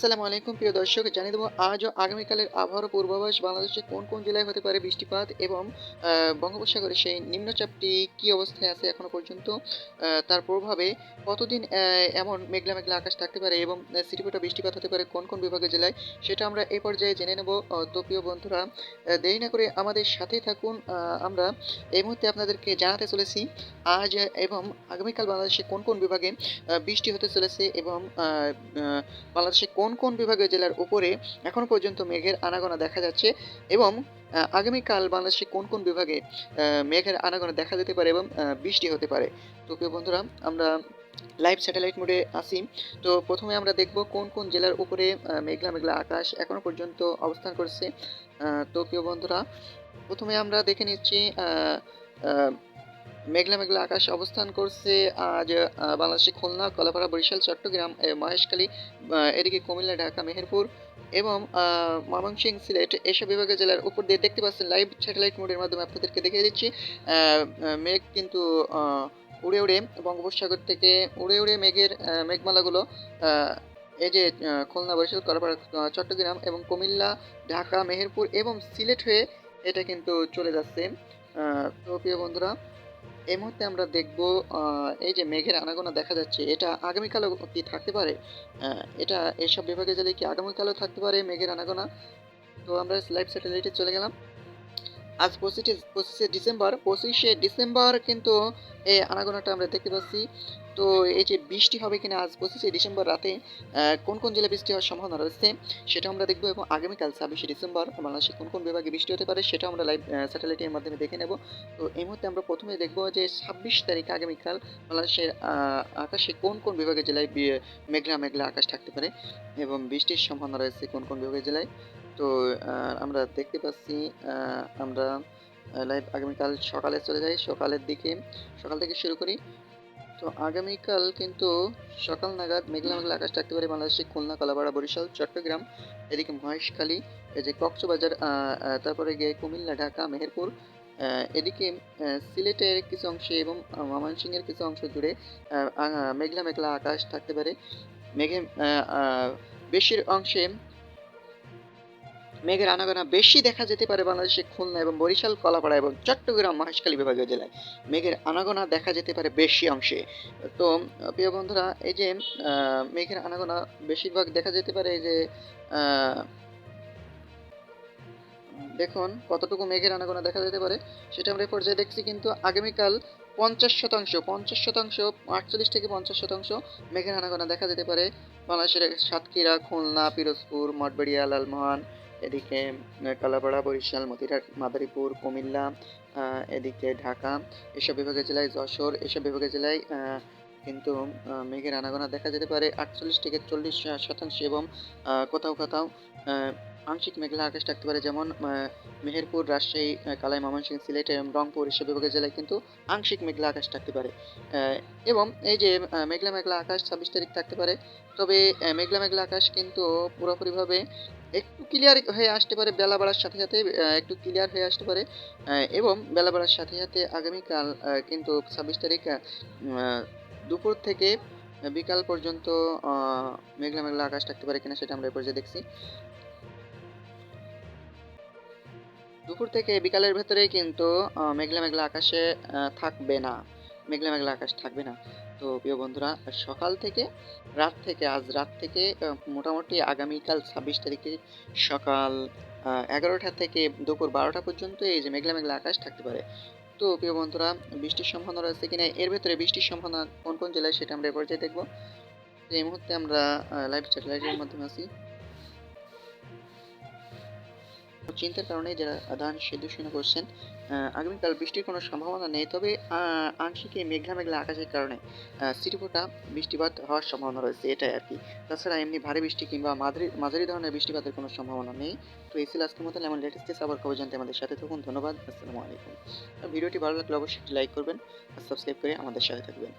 আসসালামু আলাইকুম, প্রিয় দর্শক। জানিয়ে দেবো আজ ও আগামীকালের আবহাওয়ার পূর্বাভাস, বাংলাদেশে কোন কোন জেলায় হতে পারে বৃষ্টিপাত এবং বঙ্গোপসাগরে সেই নিম্নচাপটি কি অবস্থায় আছে এখনও পর্যন্ত? তার প্রভাবে কতদিন এমন মেঘলা মেঘলা আকাশ থাকতে পারে এবং সিটিপোটা বৃষ্টিপাত হতে পারে কোন কোন বিভাগের জেলায়? সেটা আমরা এই পর্যায়ে জেনে নেব। তো প্রিয় বন্ধুরা দেরি না করে আমাদের সাথেই থাকুন। আমরা এই মুহূর্তে আপনাদেরকে জানাতে চলেছি, আজ এবং আগামীকাল বাংলাদেশে কোন কোন বিভাগে বৃষ্টি হতে চলেছে এবং বাংলাদেশে কোন কোন কোন বিভাগীয় জেলার উপরে এখনও পর্যন্ত মেঘের আনাগোনা দেখা যাচ্ছে এবং আগামীকাল বাংলাদেশে কোন কোন বিভাগে মেঘের আনাগোনা দেখা যেতে পারে এবং বৃষ্টি হতে পারে? তো প্রিয় বন্ধুরা, আমরা লাইভ স্যাটেলাইট মোডে আসি তো প্রথমে আমরা দেখব কোন কোন জেলার উপরে মেঘলা মেঘলা আকাশ এখনও পর্যন্ত অবস্থান করছে। তো প্রিয় বন্ধুরা, প্রথমে আমরা দেখে নিচ্ছি মেঘলা মেঘলা আকাশ অবস্থান করছে। আজ বাংলাদেশে খুলনা কলাপাড়া বরিশাল চট্টগ্রাম মহেশখালী এদিকে কুমিল্লা ঢাকা মেহেরপুর এবং আহ, ময়মনসিংহ সিলেট এসব বিভাগের জেলার উপর দিয়ে দেখতে পাচ্ছেন লাইভ স্যাটেলাইট মোডের মাধ্যমে আপনাদেরকে দেখিয়ে দিচ্ছি। মেঘ কিন্তু উড়ে উড়ে বঙ্গোপসাগর থেকে উড়ে উড়ে মেঘের মেঘমালাগুলো এই যে খুলনা বরিশাল কলাপাড়া চট্টগ্রাম এবং কুমিল্লা ঢাকা মেহেরপুর এবং সিলেট হয়ে এটা কিন্তু চলে যাচ্ছে। তো প্রিয় বন্ধুরা এই মুহূর্তে আমরা দেখব এই যে মেঘের আনাগোনা দেখা যাচ্ছে, এটা আগামীকালও কি থাকতে পারে? এটা এসব বিভাগে গেলে কি আগামীকালও থাকতে পারে মেঘের আনাগোনা? তো আমরা লাইভ স্যাটেলাইটে চলে গেলাম। আজ পঁচিশে পঁচিশে ডিসেম্বর পঁচিশে ডিসেম্বর কিন্তু এই আনাগোনাটা আমরা দেখতে পাচ্ছি। তো এই যে বৃষ্টি হবে কিনা আজ পঁচিশে ডিসেম্বর রাতে কোন কোন জেলায় বৃষ্টি হওয়ার সম্ভাবনা রয়েছে সেটা আমরা দেখব এবং আগামীকাল ছাব্বিশে ডিসেম্বর বাংলাদেশে কোন কোন বিভাগে বৃষ্টি হতে পারে সেটা আমরা লাইভ স্যাটেলাইটের মাধ্যমে দেখে নেব। তো এই মুহূর্তে আমরা প্রথমে দেখব যে ছাব্বিশ তারিখ আগামীকাল বাংলাদেশের আকাশে কোন কোন বিভাগের জেলায় মেঘলা মেঘলা আকাশ থাকতে পারে এবং বৃষ্টির সম্ভাবনা রয়েছে কোন কোন বিভাগের জেলায়। তো আমরা দেখতে পাচ্ছি আমরা লাইভ আগামীকাল সকালে চলে যাই। সকালের দিকে, সকাল থেকে শুরু করি। তো আগামীকাল কিন্তু সকাল নাগাদ মেঘলা মেঘলা আকাশ থাকতে পারে বাংলাদেশে খুলনা, কলাপাড়া, বরিশাল, চট্টগ্রাম, এদিকে মহেশখালী, এই যে কক্সবাজার তারপরে গিয়ে কুমিল্লা, ঢাকা, মেহেরপুর এদিকে সিলেটের কিছু অংশে এবং ময়মনসিংহের কিছু অংশ জুড়ে মেঘলা মেঘলা আকাশ থাকতে পারে। মেঘে বেশির অংশে মেঘের আনাগোনা বেশি দেখা যেতে পারে বাংলাদেশে খুলনা এবং বরিশাল, কলাপাড়া এবং চট্টগ্রাম মহেশখালী বিভাগীয় জেলায়। মেঘের আনাগোনা দেখা যেতে পারে বেশি অংশে। তো, প্রিয় বন্ধুরা, এই যে মেঘের আনাগোনা বেশিরভাগ দেখা যেতে পারে এই যে দেখুন কতটুকু মেঘের আনাগোনা দেখা যেতে পারে। সেটা আমরা পর্যায়ে দেখছি কিন্তু আগামীকাল পঞ্চাশ শতাংশ পঞ্চাশ শতাংশ, আটচল্লিশ থেকে পঞ্চাশ শতাংশ মেঘের আনাগোনা দেখা যেতে পারে। বাংলাদেশের সাতক্ষীরা, খুলনা, পিরোজপুর, মঠবাড়িয়া, লালমোহন এদিকে কালাপাড়া, বরিশাল মতিরা মাদারীপুর, কুমিল্লা এদিকে ঢাকা, এসব বিভাগের জেলায় যশোর, এসব বিভাগের জেলায় কিন্তু মেঘের আনাগোনা দেখা যেতে পারে। আটচল্লিশ থেকে চল্লিশ শতাংশ এবং কোথাও কোথাও আংশিক মেঘলা আকাশ থাকতে পারে, যেমন মেহেরপুর, রাজশাহী কালাই, ময়মনসিংহ, সিলেট এবং রংপুর এসব বিভাগের জেলায় কিন্তু আংশিক মেঘলা আকাশ থাকতে পারে। এবং এই যে মেঘলা মেঘলা আকাশ ছাব্বিশ তারিখ থাকতে পারে, তবে মেঘলা মেঘলা আকাশ কিন্তু পুরোপুরিভাবে একটু ক্লিয়ার হয়ে আসতে পারে, বেলা বাড়ার সাথে সাথে একটু ক্লিয়ার হয়ে আসতে পারে এবং বেলা বাড়ার সাথে সাথে আগামীকাল কিন্তু ছাব্বিশ তারিখ দুপুর থেকে বিকাল পর্যন্ত মেঘলা মেঘলা আকাশ থাকতে পারে কিনা সেটা আমরা এ পর্যায়ে দেখছি। দুপুর থেকে বিকালের ভেতরে কিন্তু মেঘলা মেঘলা আকাশে থাকবে না। মেঘলা মেঘলা আকাশ থাকবে না। তো প্রিয় বন্ধুরা, সকাল থেকে, রাত থেকে, আজ রাত থেকে মোটামুটি আগামীকাল ছাব্বিশ তারিখে সকাল এগারোটা থেকে দুপুর বারোটা পর্যন্ত এই যে মেঘলা মেঘলা আকাশ থাকতে পারে। তো প্রিয় বন্ধুরা, বৃষ্টির সম্ভাবনা রয়েছে কিনা? এর ভেতরে বৃষ্টির সম্ভাবনা কোন কোন জেলায় সেটা আমরা এ পর্যায়ে দেখব। এই মুহূর্তে আমরা লাইভ স্যাটেলাইটের মাধ্যমে আছি। চিন্তার কারণে যারা ধান সেদ্ধ করছেন আগামীকাল বৃষ্টির কোনো সম্ভাবনা নেই। তবে আংশিক এই মেঘলা মেঘলা আকাশের কারণে সিটিপোটা বৃষ্টিপাত হওয়ার সম্ভাবনা রয়েছে, এটাই আর কি। তাছাড়া এমনি ভারী বৃষ্টি কিংবা মাঝারি মাঝারি ধরনের বৃষ্টিপাতের কোনো সম্ভাবনা নেই। তো এই ছিল আজকের মতন এমন লেটেস্ট আবার খবর জানতে আমাদের সাথে থাকুন। ধন্যবাদ, আসসালামু আলাইকুম। ভিডিওটি ভালো লাগলে অবশ্যই লাইক করবেন আর সাবস্ক্রাইব করে আমাদের সাথে থাকবেন।